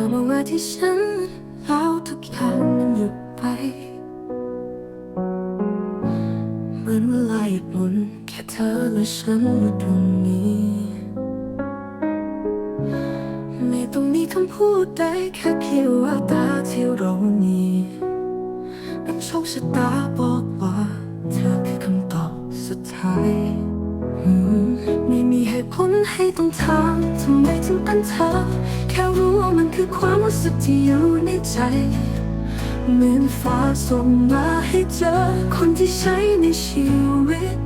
อมาว่าที่ฉันแล้วทุกอย่างมันหยุดไป เหมือนเวลาหยุดหมุนแค่เธอและฉันอยู่ตรงนี้ ไม่ต้องมีคำพูดใดแค่เพียงว่าตาที่เรานี้เป็นโชคชะตาบอกว่า เธอคือคำตอบสุดท้าย ให้ต้องถามทำไมถึงเป็นเธอ แค่รู้ว่ามันคือความรู้สึกที่อยู่ในใจเหมือนฟ้าส่งมาให้เจอ คนที่ใช้ในชีวิต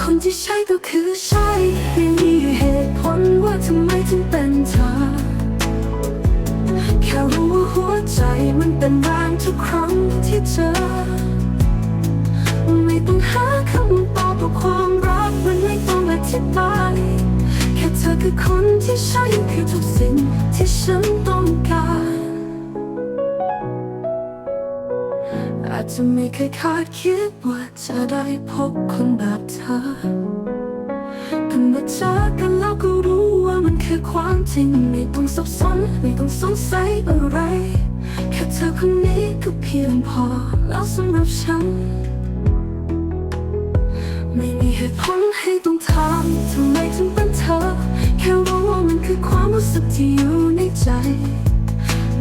คนที่ใช่ก็คือใช่ไม่มีเหตุผลว่าทำไมถึงเป็นเธอ แค่รู้ว่าหัวใจมันเป็นแรงทุกครั้งที่เจอ ไม่ต้องหาคำตอบเพราะความรักมันไม่ต้องอธิบาย คือคนที่ใช่คือทุกสิ่งที่ฉันต้องการ อาจจะไม่เคยคาดคิดว่าจะได้พบคนแบบเธอกันมาเจอกันแล้วก็รู้ว่ามันคือความจริง ไม่ต้องสับสนไม่ต้องสงสัยอะไร แค่เธอคนนี้ก็เพียงพอแล้วสำหรับฉันไม่มีเหตุผลให้ต้องถามทำไมถึงเป็น คือความรู้สึกที่อยู่ในใจ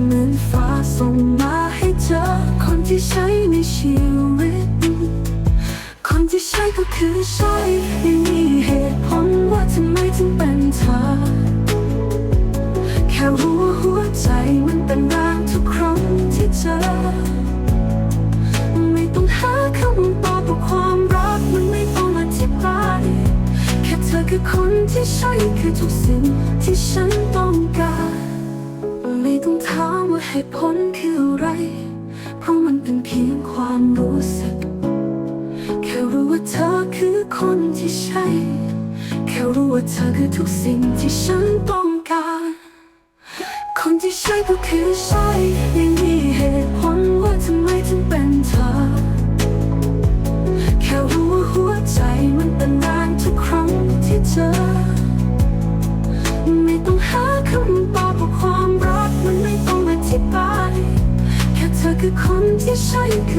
เหมือนฟ้าส่งมาให้เจอคนที่ใช้ในชีวิต คนที่ใช่ก็คือใช่ไม่มีเหตุผลว่าทำไมถึงเป็นเธอ แค่รู้ว่าหัวใจมันเป็นแรงทุกครั้งที่เจอ ไม่ต้องหาคำตอบเพราะความรักมันไม่ต้องอธิบาย แค่เธอคือคนที่ใช่คือทุกสิ่ง ที่ฉันต้องการ ไม่ต้องถามว่าเหตุผลคืออะไร เพราะมันเป็นเพียงความรู้สึก แค่รู้ว่าเธอคือคนที่ใช่ แค่รู้ว่าเธอคือทุกสิ่งที่ฉันต้องการ คนที่ใช่ก็คือใช่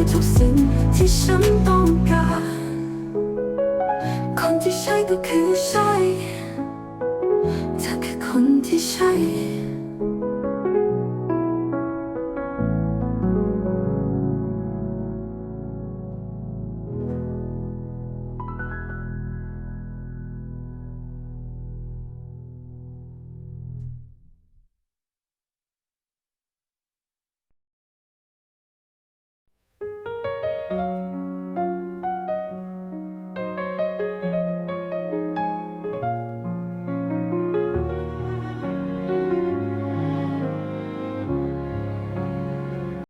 คือทุกสิ่งที่ฉันต้องการ คนที่ใช่ก็คือใช่เธอคือคนที่ใช่